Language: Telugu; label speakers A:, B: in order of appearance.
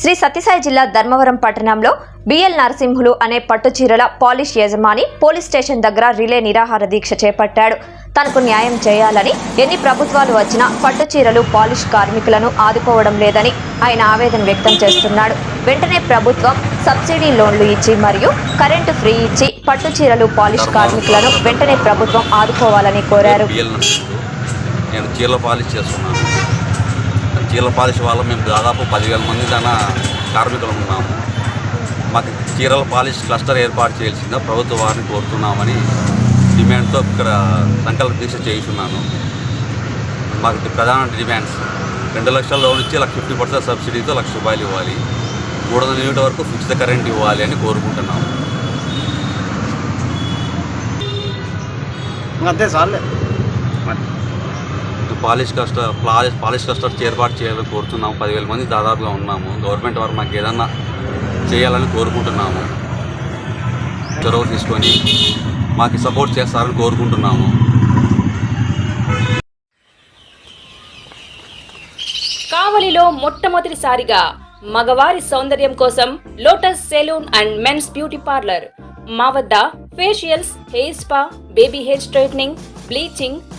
A: శ్రీ సత్యసాయి జిల్లా ధర్మవరం పట్టణంలో బిఎల్ నరసింహులు అనే పట్టు చీరల పాలిష్ యజమాని పోలీస్ స్టేషన్ దగ్గర రిలే నిరాహార దీక్ష చేపట్టాడు. తనకు న్యాయం చేయాలని ఎన్ని ప్రభుత్వాలు వచ్చినా పట్టు చీరలు పాలిష్ కార్మికులను ఆదుకోవడం లేదని ఆయన ఆవేదన వ్యక్తం చేస్తున్నాడు. వెంటనే ప్రభుత్వం సబ్సిడీ లోన్లు ఇచ్చి మరియు కరెంటు ఫ్రీ ఇచ్చి పట్టు చీరలు పాలిష్ కార్మికులను వెంటనే ప్రభుత్వం ఆదుకోవాలని కోరారు.
B: నేను చీరలు పాలిష్ చేస్తున్నాను. చీరల పాలిష్ వల్ల మేము దాదాపు పదివేల మంది దాకా కార్మికులు ఉన్నాము. మాకు చీరల పాలిష్ క్లస్టర్ ఏర్పాటు చేయాల్సిందా ప్రభుత్వ వారిని కోరుతున్నామని డిమాండ్తో ఇక్కడ సంకల్ప దీక్ష చేయించున్నాను మాకు ప్రధాన డిమాండ్స్ రెండు లక్షల లోన్ ఇచ్చి లక్ష ఫిఫ్టీ పర్సెంట్ సబ్సిడీతో లక్ష రూపాయలు ఇవ్వాలి. మూడు వందల యూనిట్ వరకు ఉచిత కరెంట్ ఇవ్వాలి అని కోరుకుంటున్నాము
C: అంతే సార్లే.
B: Polish cluster polish polish clusters ఏర్పాటు చేయాలని కోరుతున్నాము. పదివేల మంది దాదాపుగా ఉన్నాము. గవర్నమెంట్ వారు మాకు ఏదన్నా చేయాలని కోరుకుంటున్నాము. చొరవ తీసుకొని మాకు సపోర్ట్ చేస్తారని కోరుకుంటున్నాము.
D: కావలిలో మొట్టమొదటిసారిగా మగవారి సౌందర్యం కోసం lotus salon and men's beauty parlour. మా వద్ద facials hair spa baby hair straightening bleaching